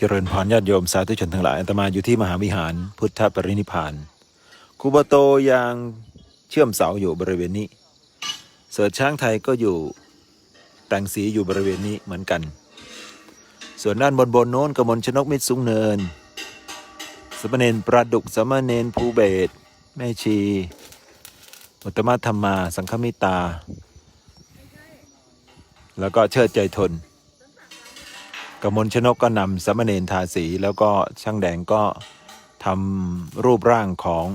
เจริญพรญาติโยมสาธุชนทั้งหลายอาตมาอยู่ที่มหาวิหารพุทธปรินิพานคูบโตยังเชื่อมเสาอยู่บริเวณนี้ เสิร์ชช้างไทยก็อยู่แต่งสีอยู่บริเวณนี้เหมือนกัน ส่วนด้านบนบนโน้นกมลชนกมิตรสูงเนิน สมณเณรประดุกสมณเณรภูเบศแม่ชีอุตตมธรรมา สังฆมิตา แล้วก็เชิดใจทน กมลชนกก็นำสามเณรทาสีแล้วก็ช่างแดงก็ทำรูปร่างของ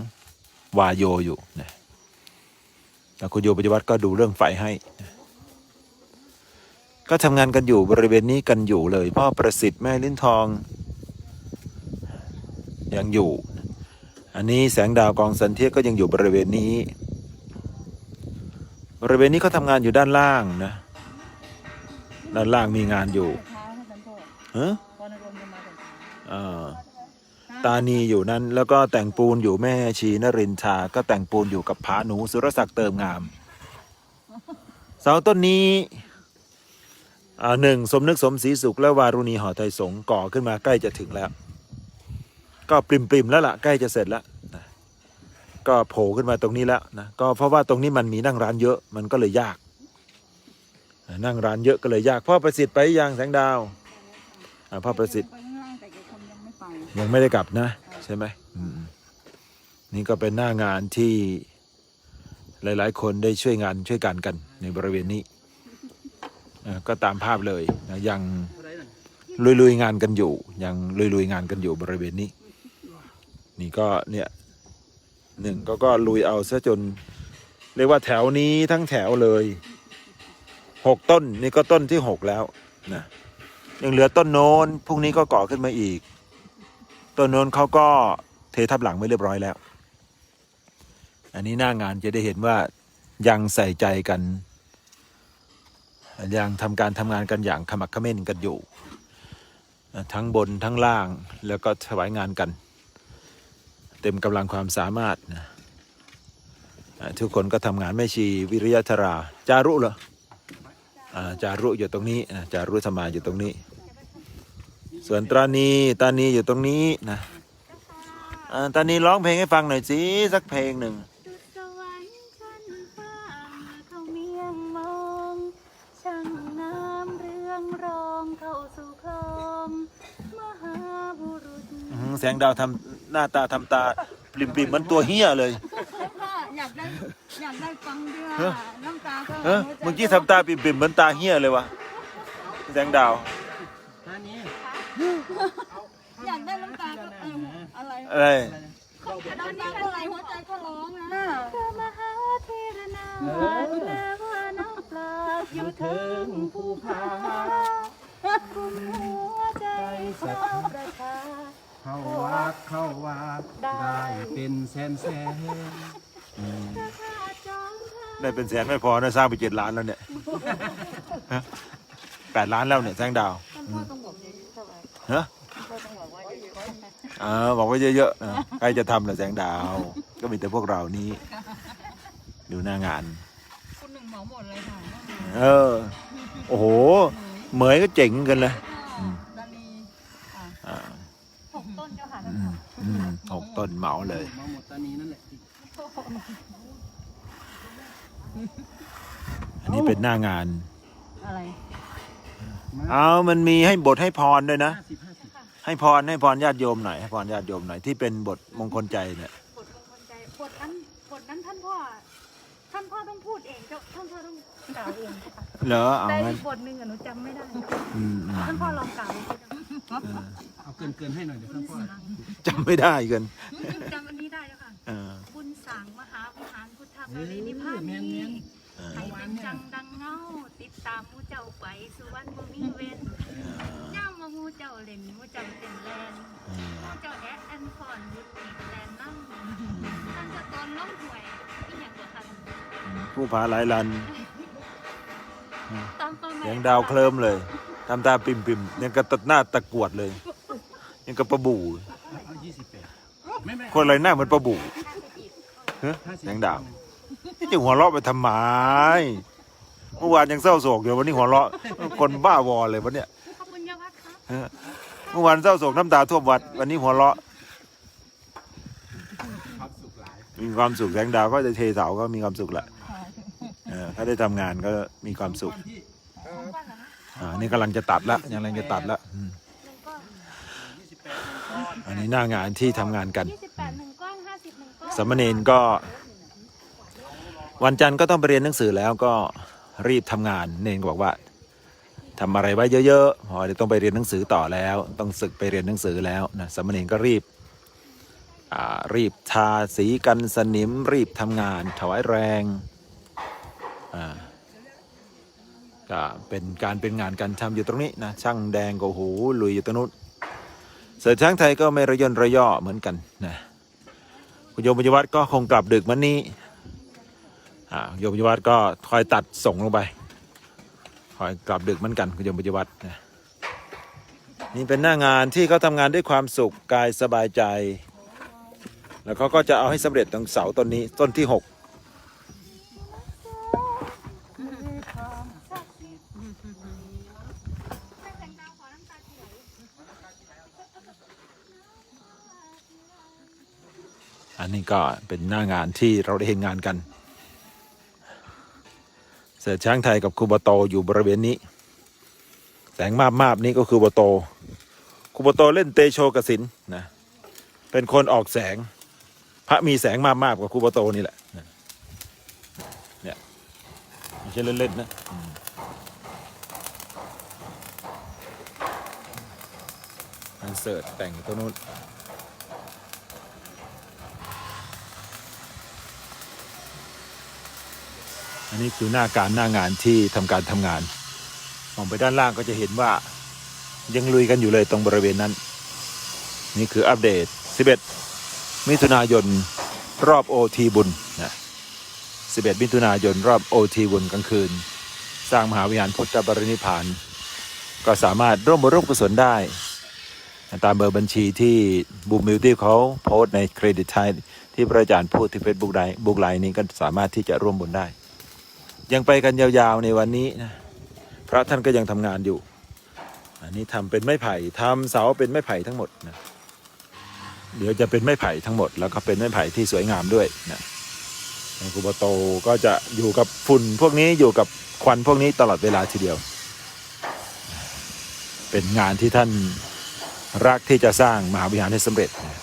วายโยอยู่นะแล้วคุณโยปฏิวัติก็ดูเรื่องไฟให้นะก็ทำงานกันอยู่บริเวณนี้กันอยู่เลย พ่อประสิทธิ์แม่ลิ้นทอง ยังอยู่ อันนี้แสงดาวกองสันเทียก็ยังอยู่บริเวณนี้ บริเวณนี้เขาทำงานอยู่ด้านล่างนะ ด้านล่างมีงานอยู่ ฮะตอนนรนจะมาแต่เช้าอ่าตานีอยู่นั้นแล้วก็แต่งปูนอยู่แม่ชีนรินทราก็แต่งปูนอยู่กับผาหนูสุรศักดิ์เติมงาม เสาต้นนี้หนึ่งสมนึกสมศรีสุขและวารุณีหอไทยสงก่อขึ้นมาใกล้จะถึงแล้ว ก็ปริมปริมแล้วล่ะใกล้จะเสร็จแล้วนะก็โผล่ขึ้นมาตรงนี้แล้วนะก็เพราะว่าตรงนี้มันมีนั่งร้านเยอะมันก็เลยยาก นั่งร้านเยอะก็เลยยากพ่อประสิทธิ์ไปยังแสงดาว อ่าพ่อประสิทธิ์ ไปข้างล่างแต่แกคงยังไม่ไปยังไม่ได้กลับนะ ใช่ไหมอืมนี่ก็เป็นหน้างานที่หลาย ๆ คนได้ช่วยงานช่วยกันกันในบริเวณนี้เอ่อก็ตามภาพเลยนะยังลุยๆงานกันอยู่ ยังลุยๆงานกันอยู่บริเวณนี้ นี่ก็เนี่ยหนึ่งก็ก็ลุยเอาซะจน เรียกว่าแถวนี้ทั้งแถวเลยหกต้น นี่ก็ต้นที่หกแล้วนะ ยังเหลือต้นโน้นพรุ่งนี้ก็ก่อขึ้นมาอีก ต้นโน้นเขาก็เททับหลังไม่เรียบร้อยแล้ว อันนี้หน้างานจะได้เห็นว่ายังใส่ใจกัน ยังทำการทำงานกันอย่างขมักเขม้นกันอยู่ ทั้งบนทั้งล่างแล้วก็ถวายงานกัน เต็มกำลังความสามารถนะทุกคนก็ทำงานไม่ชีวิริยธรา จารุเหรอ จารุอยู่ตรงนี้นะจารุธรรมาอยู่ตรงนี้ ส่วนตรานีตานีอยู่ตรงนี้นะอ่าตานีร้องเพลงให้ฟังหน่อยสิสักเพลงหนึ่งดุจสวรรค์ชั้นฟ้าเขาเมียงมองช่างน้ำเรืองรองเข้าสู่คลองมหาบุรุษอื้อหือแสงดาวทำหน้าตาทำตาปริมปริมๆเหมือนตัวเฮียเลยอยากได้อยากได้ฟังด้วยเฮ้ยน้ำตาก็ เออเมื่อกี้ทำตาปริมปริมๆเหมือนตาเฮียเลยวะแสงดาวอยากได้น้ำตาก็เอออะไรอะไร น้ำตาก็ไหลหัวใจก็ร้องนะคือมหาเทรนาแปลว่าน้องปลาอยู่ถึงภูผากุมหัวใจของประชาเข้าวัดเข้าวาดได้เป็นแสนแสนถ้าข้าจองเธอ ได้เป็นแสนไม่พอนะสร้างไปเจ็ดล้านแล้วเนี่ยฮะแปดล้านแล้วเนี่ยแสงดาวท่านพ่อต้องบอกเยอะๆเท่าไหร่ฮะพ่อต้องบอกว่าเยอะๆเออบอกว่าเยอะๆนะใครจะทำล่ะแสงดาว ก็มีแต่พวกเรานี้ดูหน้างาน คุณหนึ่งเหมาหมดเลยค่ะเออ โอ้โห เหมยก็เจ๋งกันเลยดานีอะอ่าหกต้นเจ้าค่ะอืมอืมหกต้นเหมาเลยมาหมดตอนนี้นั่นแหละ อันนี้เป็นหน้างาน อะไรเอามันมีให้บทให้พรด้วยนะห้าสิบห้าสิบให้พรให้พรญาติโยมหน่อยให้พรญาติโยมหน่อยที่เป็นบทมงคลใจเนี่ยบทมงคลใจบทนั้นบทนั้นท่านพ่อท่านพ่อต้องพูดเองเจ้าท่านพ่อต้องกล่าวเองค่ะเหรอเอาแต่งั้อีนกบทหนึ่งอะหนูจำไม่ได้อืมอืมท่านพ่อลองกล่าวดูสิจ๊ะเออเอาเกินเกินๆให้หน่อยเดี๋ยวท่านพ่อจำไม่ได้กันจำ เออรินิพพานแม่นนี้แม่นเออให้เป็นจังดังเงาติดตามหมูเจ้าไปสุวรรณบ่มีเว้นย่ามมาหมูเจ้าเล่นหมูเจ้าเต้นแลนเออหมูเจ้าแอดแอนฟอนวุดอีกแลนนั่งท่านจะตอนล้มหวยอีหยังบ่ทันผู้พาหลายลันตามประมาณเสียงดาวเคลิมเลยทำตาปิ่มปิ่มๆยังกระตัดหน้าตะกรวดเลย ยังกับปลาบู่เอายี่สิบแปดไม่ไม่คนอะไรหน้าเหมือนปลาบู่ฮะห้าสิบเสียงดาวนี่ จะหัวเราะไปทำไมเมื่อวานยังเศร้าโศกอยู่วันนี้หัวเราะคนบ้าวอเลยวันเนี้ยขอบคุณยาวัฒน์ครับฮะถ้าเมื่อวานเศร้าโศกน้ำตาท่วมวัด วันนี้หัวเราะความสุขหลายมีความสุขแสงดาวก็จะเทเสาก็มีความสุขแหละเออถ้าได้ทำงานก็มีความสุขที่อ่านี่กำลังจะตัดละยังกำลังจะตัดละอืมอันนี้หน้างานที่ทำงานกันยี่สิบแปดหนึ่งก้อนห้าสิบหนึ่งก้อนสามเณรก็ วันจันทร์ก็ต้องไปเรียนหนังสือแล้วก็รีบทำงาน เนนก็บอกว่าทำอะไรไว้เยอะๆเพอเดี๋ยวต้องไปเรียนหนังสือต่อแล้ว ต้องศึกไปเรียนหนังสือแล้วนะสามเณรก็รีบรีบทาสีกันสนิมรีบทำงานถวายแรงอ่าก็เป็นการเป็นงานการทำอยู่ตรงนี้นะช่างแดงก็โอ้โหลุยอยู่ตรงนู้นเสือช้างไทยก็ไม่ระยนระย่อเหมือนกันนะคุณโยมปัญวัฒน์ก็คงกลับดึกมันนี้ โยมปัญวัฒน์ก็คอยตัดส่งลงไป คอยกลับดึกเหมือนกันคุณโยมปัญวัฒน์นะนี่เป็นหน้างานที่เขาทำงานด้วยความสุขกายสบายใจ แล้วเขาก็จะเอาให้สำเร็จตรงเสาต้นนี้ต้นที่หกอันนี้ก็เป็นหน้างานที่เราได้เห็นงานกัน เสือช้างไทยกับคูบโตอยู่บริเวณนี้ แสงมาบมาบนี่ก็คือบโตคูบโตเล่นเตโชกสินนะเป็นคนออกแสง พระมีแสงมาบมาบกับคูบโตนี่แหละเนี่ยไม่ใช่เล่นๆนะอืมคอนเสิร์ตแต่งตัวนู้น อันนี้คือหน้าการหน้างานที่ทำการทำงาน มองไปด้านล่างก็จะเห็นว่ายังลุยกันอยู่เลยตรงบริเวณนั้น นี่คืออัปเดต 11 มิถุนายนรอบโอทีบุญนะ11 มิถุนายนรอบโอทีบุญกลางคืน สร้างมหาวิหารพุทธบรินิพาน ก็สามารถร่วมบร่วมกุศลได้ ตามเบอร์บัญชีที่บูมมิวตี้เขาโพสในเครดิตไทยที่พระอาจารย์พูดที่เฟซบุ๊กไลน์บุ๊กไลน์นี้ก็สามารถที่จะร่วมบุญได้ ยังไปกันยาวๆในวันนี้นะพระท่านก็ยังทำงานอยู่ อันนี้ทำเป็นไม้ไผ่ทำเสาเป็นไม้ไผ่ทั้งหมดนะเดี๋ยวจะเป็นไม้ไผ่ทั้งหมด แล้วก็เป็นไม้ไผ่ที่สวยงามด้วยนะในคูบาโตก็จะอยู่กับฝุ่นพวกนี้อยู่กับควันพวกนี้ตลอดเวลาทีเดียว เป็นงานที่ท่านรักที่จะสร้างมหาวิหารให้สำเร็จนะ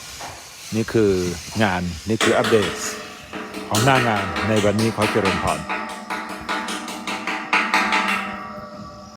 นี่คืองานนี่คืออัปเดตของหน้างานในวันนี้ขอเจริญพร